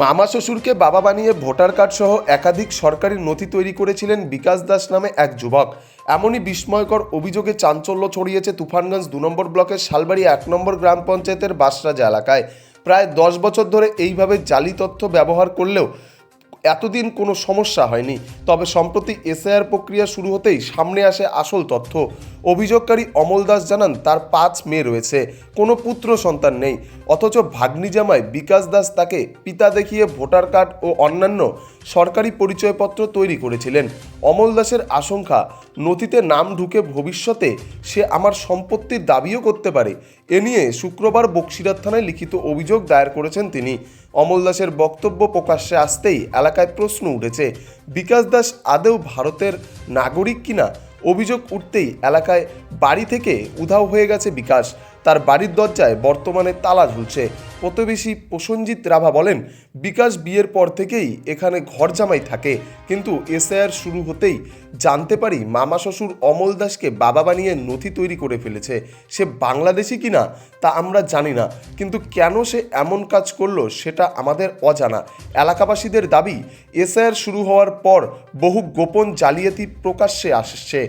মামা শ্বশুরকে বাবা বানিয়ে ভোটার কার্ড সহ একাধিক সরকারি নথি তৈরি করেছিলেন বিকাশ দাস নামে এক যুবক। এমনই বিস্ময়কর অভিযোগে চাঞ্চল্য ছড়িয়েছে তুফানগঞ্জ দু নম্বর ব্লকের শালবাড়ি এক নম্বর গ্রাম পঞ্চায়েতের বাসরাজা এলাকায়। প্রায় দশ বছর ধরে এইভাবে জালি তথ্য ব্যবহার করলেও এতদিন কোনো সমস্যা হয়নি। তবে সম্প্রতি এসআইআর প্রক্রিয়া শুরু হতেই সামনে আসে আসল তথ্য। অভিযোগকারী অমল দাস জানান, তার পাঁচ মেয়ে রয়েছে। কোনো পুত্র সন্তান নেই। অথচ ভাগ্নি জামাই বিকাশ দাস তাকে পিতা দেখিয়ে ভোটার কার্ড ও অন্যান্য সরকারি পরিচয়পত্র তৈরি করেছিলেন। অমল দাসের আশঙ্কা, নথিতে নাম ঢুকে ভবিষ্যতে সে আমার সম্পত্তির দাবিও করতে পারে। এ নিয়ে শুক্রবার বক্সিরাত থানায় লিখিত অভিযোগ দায়ের করেছেন তিনি। অমল দাসের বক্তব্য প্রকাশ্যে আসতেই এলাকায় প্রশ্ন উঠেছে, বিকাশ দাস আদৌ ভারতের নাগরিক কিনা? অভিযোগ উঠতেই এলাকায় বাড়ি থেকে উধাও হয়ে গেছে বিকাশ। তার বাড়ির দরজায় বর্তমানে তালা ঝুলছে। প্রতিবেশী প্রসঞ্জিৎ রাভা বলেন, বিকাশ বিয়ের পর থেকেই এখানে ঘর জামাই থাকে। কিন্তু এসআইআর শুরু হতেই জানতে পারি মামা শ্বশুর অমল দাসকে বাবা বানিয়ে নথি তৈরি করে ফেলেছে। সে বাংলাদেশি কিনা তা আমরা জানি না, কিন্তু কেন সে এমন কাজ করল সেটা আমাদের অজানা। এলাকাবাসীদের দাবি, এসআইআর শুরু হওয়ার পর বহু গোপন জালিয়াতি প্রকাশ্যে আসছে।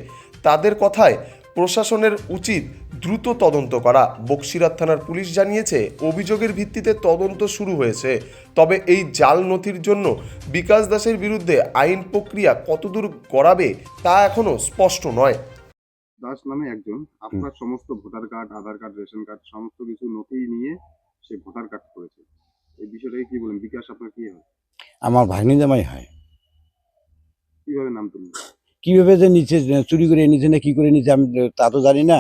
তাদের কথায় প্রশাসনের উচিত দ্রুত তদন্ত করা। বক্সিরাত থানার পুলিশ জানিয়েছে অভিযোগের ভিত্তিতে তদন্ত শুরু হয়েছে। তবে এই জাল নথির জন্য বিকাশ দাসের বিরুদ্ধে আইন প্রক্রিয়া কতদূর গড়াবে তা এখনও স্পষ্ট নয়। দাস নামে একজন। আপনার সমস্ত voter card Aadhaar card ration card সমস্ত কিছু নথি নিয়ে সে ভোটার কার্ড করেছে। এই বিষয়টাকে কি বলেন? বিকাশ আপনার কি হয়? আমার ভাগ্নি জামাই হয়। কীভাবে নাম তুললেন? কীভাবে যে নিচে চুরি করে নিচে না কি করে নিচে আমি তা তো জানি না।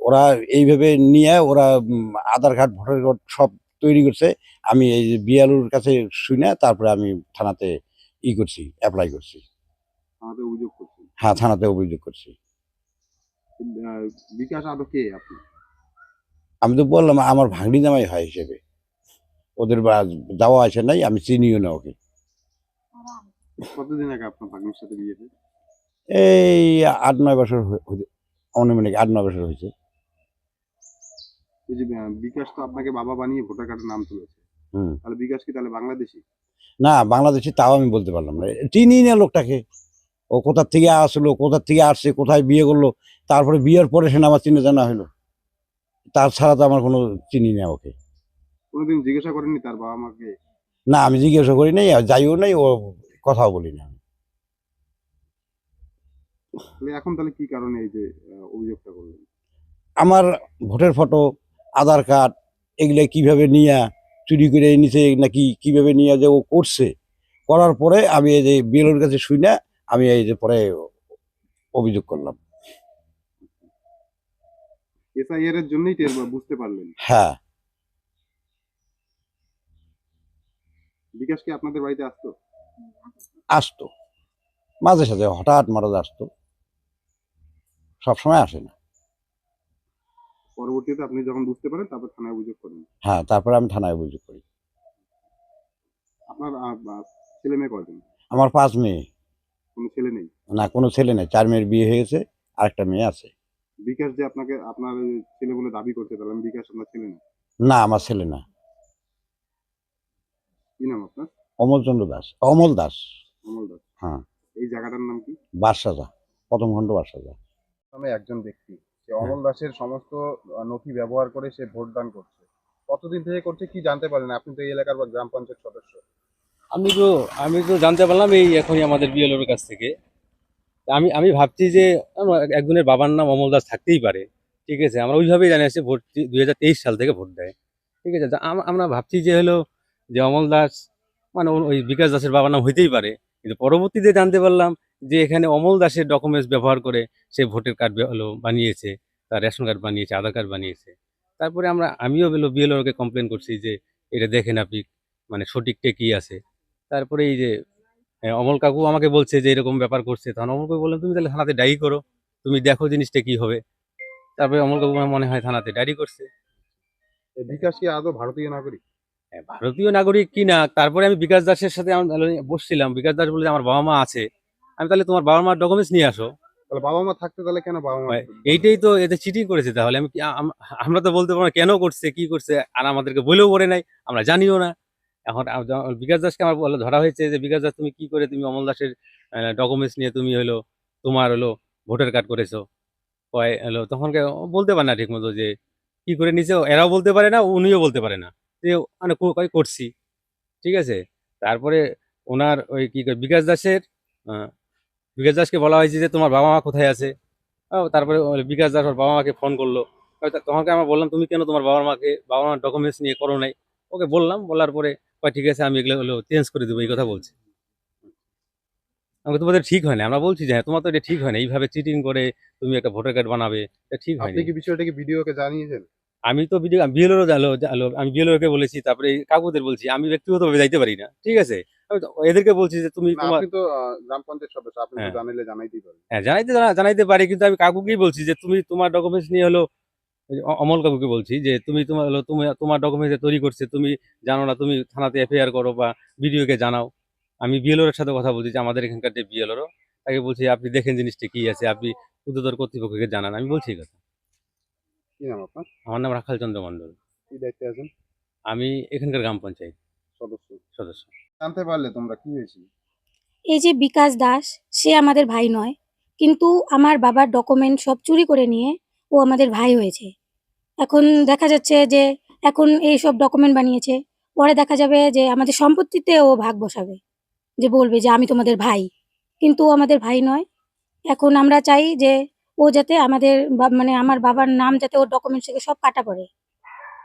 ওরা এইভাবে নিয়ে ওরা আধার কার্ড ভোটার কার্ড সব তৈরি করছে। আমি এই যে বিয়ালুর কাছে শুনে তারপরে আমি থানাতে ই করছি অ্যাপ্লাই করছি। অভিযোগ করছেন? হ্যাঁ থানাতে অভিযোগ করছি। বিকাশ আদৌ কে আপনি? আমি তো বললাম আমার ভাগ্নি জামাই হয় হিসেবে। ওদের বা- যাওয়া আছে নাই আমি চিনিও না ওকে। কতদিন আগে আপনার ভাগ্নির সাথে এই আট নয় বছর হয়ে- অনুমানিক আট নয় বছর হয়েছে। এই যে বিকাশ তো আপনাকে বাবা বানিয়ে ভোটার কার্ডের নাম তুলেছে। হুম। তাহলে বিকাশ কি তাহলে বাংলাদেশি? না বাংলাদেশি তাও আমি বলতে পারলাম না। চিনি না লোকটাকে। ও কোথার থেকে আসলো কোথার থেকে আসছে কোথায় বিয়ে করল তারপরে বিয়ের পরে সে আমার চিনে জানা হলো। তার ছাড়া তো আমার কোনো চিনি না ওকে। কোনোদিন জিজ্ঞাসা করেননি তার বাবা মাকে? না আমি জিজ্ঞাসা করি নাই যাইও নাই ও কথাও বলি না এখন তাহলে কি কারণে এই যে অভিযোগটা করলেন? আমার ভোটের ফটো আধার কার্ড এগুলো কীভাবে নিয়ে চুরি করে নিচে নাকি কীভাবে নিয়ে যে ও করছে করার পরে আমি এই যে বিএলওর কাছে শুই না আমি এই যে পরে অভিযোগ করলাম। এসআইআর এর জন্যই টের বুঝতে পারলেন। হ্যাঁ। বিকাশ কি আপনাদের বাড়িতে আসতো? আসতো। মাঝে সাঝে হঠাৎ মারাজ আসতো। সবসময় আসে না। পরবর্তীতে আপনি যখন বুঝতে পারেন তারপর থানায় অভিযোগ করেন হ্যাঁ তারপরে আমি থানায় অভিযোগ করি। আপনার আহ, ছেলে মেয়ে কয়জন? আমার পাঁচ মেয়ে। কোনো ছেলে নেই? না কোনো ছেলে নেই। চার মেয়ের বিয়ে হয়েছে আরেকটা মেয়ে আছে। বিকাশ যে আপনাকে আপনার ছেলে বলে দাবি করতে পারলাম বিকাশ আপনার ছেলে না? না আমার ছেলে না। কি নাম আপনার? অমলচন্দ্র দাস। অমল দাস। অমল দাস। হ্যাঁ। এই জায়গাটার নাম কি? বাদশাজা প্রথম খণ্ড বাদশাজা নামে একজন ব্যক্তি। সে অমল দাসের সমস্ত নথি ব্যবহার করে সে ভোট দান করছে। কতদিন থেকে করছে কি জানতে পারলেন? আপনি তো এই এলাকার বা গ্রাম পঞ্চায়েত সদস্য। আমি তো আমি তো জানতে পারলাম এই এখনই আমাদের বিএলওর কাছ থেকে। আমি আমি ভাবছি যে একজনের বাবার নাম অমল দাস থাকতেই পারে। ঠিক আছে আমরা ওইভাবেই জানি আসছি ভোট দুই হাজার তেইশ সাল থেকে ভোট দেয়। ঠিক আছে আমরা ভাবছি যে হলো যে অমল দাস মানে ওই বিকাশ দাসের বাবার নাম হইতেই পারে। কিন্তু পরবর্তীতে জানতে পারলাম যে এখানে অমল দাসের ডকুমেন্টস ব্যবহার করে সে ভোটের কার্ড হলো বানিয়েছে তার রেশন কার্ড বানিয়েছে আধার কার্ড বানিয়েছে। তারপরে আমরা আমিও হলো বিএলওকে কমপ্লেন করছি যে এটা দেখেন আপনি মানে সঠিকটা কী আছে। তারপরে এই যে হ্যাঁ, অমল কাকু আমাকে বলছে যে এরকম ব্যাপার করছে। তখন অমল কাকু বললাম তুমি তাহলে থানাতে ডায়েরি করো তুমি দেখো জিনিসটা কি হবে। তারপরে অমল কাকু মনে হয় থানাতে ডায়েরি করছে। বিকাশ কি আদৌ ভারতীয় নাগরিক? ভারতীয় নাগরিক কি না তারপরে আমি বিকাশ দাসের সাথে বসছিলাম। বিকাশ দাস বলে আমার বাবা মা আছে। আমি তাহলে তোমার বাবা মার ডকুমেন্টস নিয়ে আসো। তাহলে বাবা মা থাকতে তাহলে কেন বাবা মা এইটাই তো এতে চিটিং করেছে তাহলে। আমি আমরা তো বলতে পারব না কেন করছে কি করছে আর আমাদেরকে বলেও পড়ে নাই আমরা জানিও না। এখন বিকাশ দাসকে আমার বলা ধরা হয়েছে যে বিকাশ দাস তুমি কি করে তুমি অমল দাসের ডকুমেন্টস নিয়ে তুমি হলো তোমার হলো ভোটার কার্ড করেছ? কয় হলো তখন বলতে পারে না ঠিক মতো যে কি করে নিছে? এরাও বলতে পারে না উনিও বলতে পারে না। যে মানে করছি ঠিক আছে? তারপরে ওনার ওই কি বিকাশ দাসের বিকাশ দাসকে বলা হয়েছে যে তোমার বাবা মা কোথায় আছে? তারপরে বিকাশ দাস ওর বাবা মাকে ফোন করল। তোমাকে আমরা বললাম তুমি কেন তোমার বাবা মাকে বাবা মার ডকুমেন্টস নিয়ে করো নাই? ওকে বললাম বলার পরে ঠিক আছে আমি এগুলো হলো চেঞ্জ করে দেবো এই কথা বলছি। আমাকে তোমাদের ঠিক হয় না। আমরা বলছি যে হ্যাঁ তোমার তো এটা ঠিক হয় না। এইভাবে চিটিং করে তুমি একটা ভোটার কার্ড বানাবে এটা ঠিক হয় আপনি কি বিষয়টা কি ভিডিওকে জানিয়েছেন? আমি তো ভিডিও বিএলওরও জানো জানো আমি বিএলওকে বলেছি তারপরে কাকুদের বলছি আমি ব্যক্তিগতভাবে যাইতে পারি না ঠিক আছে? এদেরকে বলছি যে তুমি তোমার তো গ্রাম পঞ্চায়েত সদস্য আপনি হ্যাঁ। জানাইলে জানাইতেই পারেন। হ্যাঁ জানাইতে জানাইতে পারি কিন্তু আমি কাকুকেই বলছি যে তুমি তোমার ডকুমেন্টস নিয়ে হলো অমল কাকুকে বলছি যে তুমি তোমার হলো তুমি তোমার ডকুমেন্টস তৈরি করছে তুমি জানো না তুমি থানাতে এফআইআর করো বা বিডিওকে জানাও। আমি বিএলওর সাথে কথা বলছি যে আমাদের এখানকার যে বিএলওরও তাকে বলছি আপনি দেখেন জিনিসটা কি আছে আপনি উদ্যোতর কর্তৃপক্ষকে জানান আমি বলছি কথা। কি নাম আপনার? আমার নাম রাখাল চন্দ্র মণ্ডল। কি দায়িত্বে আছেন? আমি এখানকার গ্রাম পঞ্চায়েত সদস্য। সদস্য। জানতে পারলে তোমরা কি হয়েছে? এই যে বিকাশ দাস সে আমাদের ভাই নয় কিন্তু আমার বাবার ডকুমেন্ট সব চুরি করে নিয়ে ও আমাদের ভাই হয়েছে। এখন দেখা যাচ্ছে যে এখন এই সব ডকুমেন্ট বানিয়েছে পরে দেখা যাবে যে আমাদের সম্পত্তিতে ও ভাগ বসাবে যে বলবে যে আমি তোমাদের ভাই কিন্তু ও আমাদের ভাই নয়। এখন আমরা চাই যে ও যাতে আমাদের মানে আমার বাবার নাম যাতে ওর ডকুমেন্টস থেকে সব কাটা পড়ে।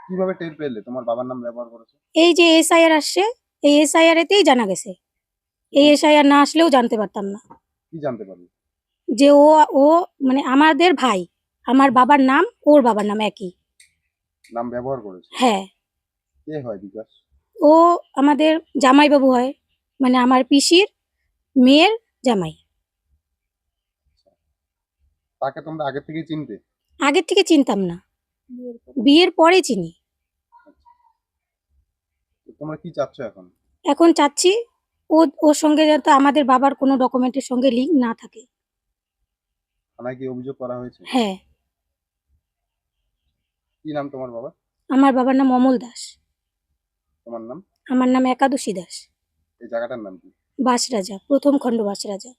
কীভাবে টের পেলে? তোমার বাবার নাম ব্যবহার করেছে? এই যে এসআইআর আসছে এই এসআইআর এতেই জানা গেছে। এই এসআইআর না আসলেও জানতে পারতাম না। কি জানতে পারলে? যে ও ও মানে আমাদের ভাই আমার বাবার নাম ওর বাবার নাম একই। নাম ব্যবহার করেছে? হ্যাঁ। কে হয় বিকাশ? ও আমাদের জামাইবাবু হয়। মানে আমার পিসির মেয়ের জামাই। তাকে তোমরা আগে থেকেই চিনতে। আগের থেকে চিনতাম না। বিয়ের পরে চিনি। তোমরা কি চাচ্ছ এখন? এখন চাচ্ছি ও ওর সঙ্গে যাতে আমাদের বাবার কোনো ডকুমেন্টের সঙ্গে লিঙ্ক না থাকে। থানায় কি অভিযোগ করা হয়েছে? হ্যাঁ। কি নাম তোমার বাবা? আমার বাবার নাম অমল দাস। তোমার নাম? আমার নাম একাদশী দাস। এই জায়গাটার নাম কি? বাসরাজা প্রথম খণ্ড বাসরাজা।